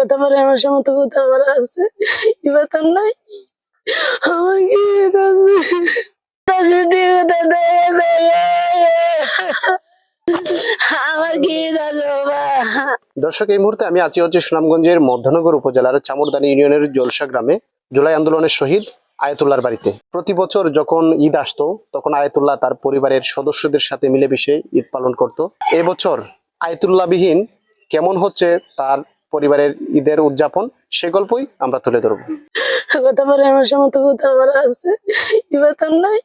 কথা আমার কথা আছে। এবার তো নাই। আমার কি দর্শক, এই মুহূর্তে আমি আছি হচ্ছে সুনামগঞ্জের মধ্যনগর উপজেলার চামরদানি ইউনিয়নের জলসা গ্রামে জুলাই আন্দোলনের শহীদ আয়াতুল্লাহর বাড়িতে। প্রতি বছর যখন ঈদ আসতো, তখন আয়াতুল্লাহ তার পরিবারের সদস্যদের সাথে মিলে মিলেমিশে ঈদ পালন করত। এবছর আয়াতুল্লাহবিহীন কেমন হচ্ছে তার পরিবারের ঈদের উদযাপন, সে গল্পই আমরা তুলে ধরবো। কথা বলে আমার সমস্ত কথা আমার আছে। এবার তো নাই।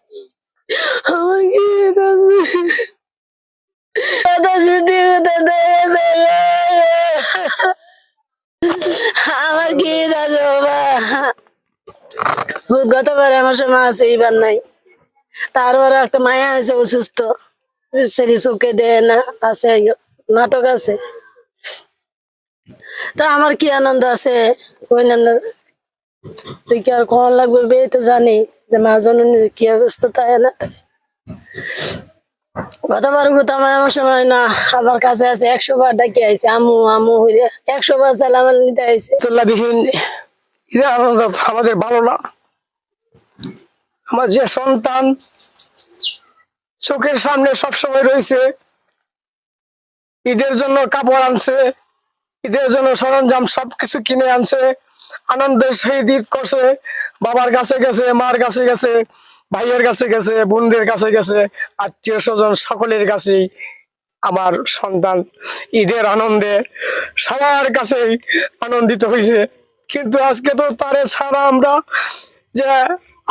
আমার আছে? এবার নাই। তারপরে একটা মায়া আছে, অসুস্থ। সেরি চোখে দেয় না, আছে, নাটক আছে। তা আমার কি আনন্দ আছে? তুই কি আর কখন লাগবে? বে তো জানি যে মা কি অবস্থা তাই না? গতবার কথা আমার সময় না, আমার কাছে আছে একশো বার ডাকি আইছে আমু আমু হইলে একশো বার সালাম নিতে আইছে। তুল্লাবিহীন আনন্দ আমাদের ভালো না। আমার যে সন্তান চোখের সামনে সবসময় রয়েছে ঈদের জন্য কাপড় আনছে ঈদের জন্য সরঞ্জাম সবকিছু কিনে আনছে। আনন্দের সেই ঈদ করছে। বাবার কাছে গেছে, মার কাছে গেছে, ভাইয়ের কাছে গেছে, বোনদের কাছে গেছে, আত্মীয় স্বজন সকলের কাছেই আমার সন্তান ঈদের আনন্দে সবার কাছেই আনন্দিত হয়েছে। কিন্তু আজকে তো তারে ছাড়া আমরা যে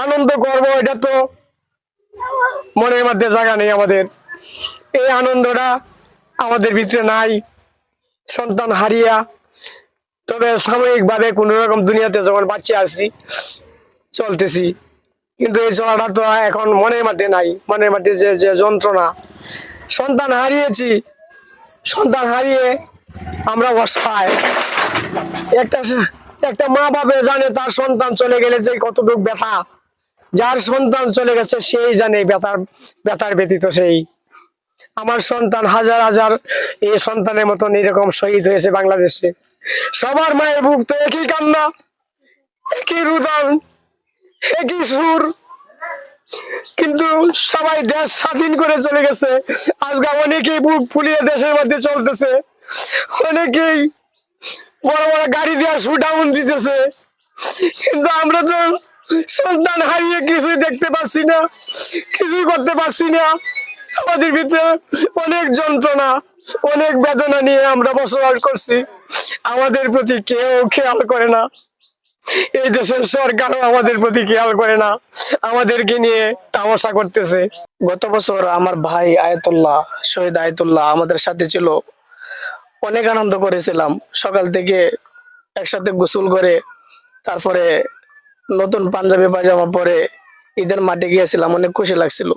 আনন্দ করব, এটা তো মনের মধ্যে জায়গা নেই আমাদের। এই আনন্দটা আমাদের ভিতরে নাই। সন্তান হারিয়া, তবে সাময়িকভাবে কোনো রকম দুনিয়াতে যখন বাচ্চা আছি চলতেছি। কিন্তু এই চলাটা তো এখন মনের মধ্যে নাই, মনের মধ্যে যে যে যন্ত্রণা। সন্তান হারিয়েছি, সন্তান হারিয়ে আমরা অসহায়। একটা একটা মা বাবা জানে তার সন্তান চলে গেলে যে কতটুকু ব্যথা, যার সন্তান চলে গেছে সেই জানে ব্যথার ব্যথার ব্যতীত সেই। আমার সন্তান হাজার হাজার এই সন্তানের মতন এরকম শহীদ হয়েছে বাংলাদেশে। সবার মায়ের বুক তো একই কান্না, একই রুদন, একই সুর। কিন্তু সবাই দেশ স্বাধীন করে চলে গেছে। আজকে অনেকেই বুক ফুলিয়ে দেশের মধ্যে চলতেছে। অনেকেই বড় বড় গাড়ি দিয়ে শুটাউন দিতেছে। কিন্তু আমরা তো সন্তান হারিয়ে কিছুই দেখতে পাচ্ছি না, কিছুই করতে পারছি না। আমাদের ভিতরে অনেক যন্ত্রণা, অনেক বেদনা নিয়ে আমরা বসবাস করছি। আমাদের প্রতি কেউ খেয়াল করে না। এই দেশের সরকারও আমাদের প্রতি খেয়াল করে না। আমাদেরকে নিয়ে তামাশা করতেছে। গত বছর আমার ভাই আয়তুল্লাহ, শহীদ আয়তুল্লাহ আমাদের সাথে ছিল। অনেক আনন্দ করেছিলাম। সকাল থেকে একসাথে গোসল করে, তারপরে নতুন পাঞ্জাবি পাজামা পরে ঈদের মাঠে গিয়েছিলাম। অনেক খুশি লাগছিল।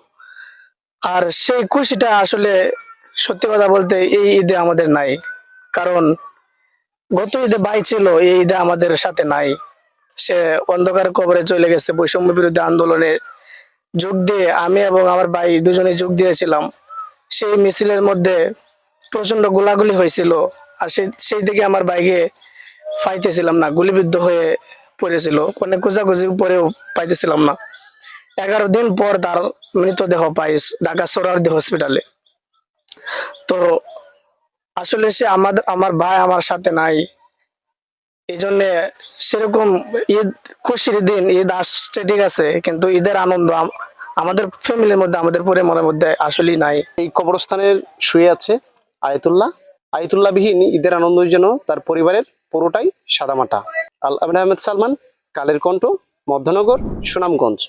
আর সেই খুশিটা আসলে সত্যি কথা বলতে এই ঈদে আমাদের নাই। কারণ গত ঈদে ভাই ছিল, এই ঈদে আমাদের সাথে নাই। সে অন্ধকার কবরে চলে গেছে, বৈষম্য বিরোধী আন্দোলনে যোগ দিয়ে আমি এবং আমার ভাই দুজনে যোগ দিয়েছিলাম। সেই মিছিলের মধ্যে প্রচণ্ড গোলাগুলি হয়েছিল আর সেই সেই দিকে আমার বাইকে পাইতেছিলাম না, গুলিবিদ্ধ হয়ে পড়েছিল। অনেক খোঁজাখুঁজি পরেও পাইতেছিলাম না। এগারো দিন পর তার মৃতদেহ পাই ঢাকা সোহরাওয়ার্দী হসপিটালে। তো আসলে সে আমাদের আমার ভাই আমার সাথে নাই। এই জন্য সেরকম ঈদ, খুশির দিন, ঈদ আসছে ঠিক আছে, কিন্তু ঈদের আনন্দ আমাদের ফ্যামিলির মধ্যে, আমাদের পরিবারের মধ্যে আসলেই নাই। এই কবরস্থানের শুয়ে আছে আয়তুল্লাহ। আয়াতুল্লাহবিহীন ঈদের আনন্দ যেন তার পরিবারের পুরোটাই সাদামাটা। আল আহমেদ সালমান, কালের কণ্ঠ, মধ্যনগর, সুনামগঞ্জ।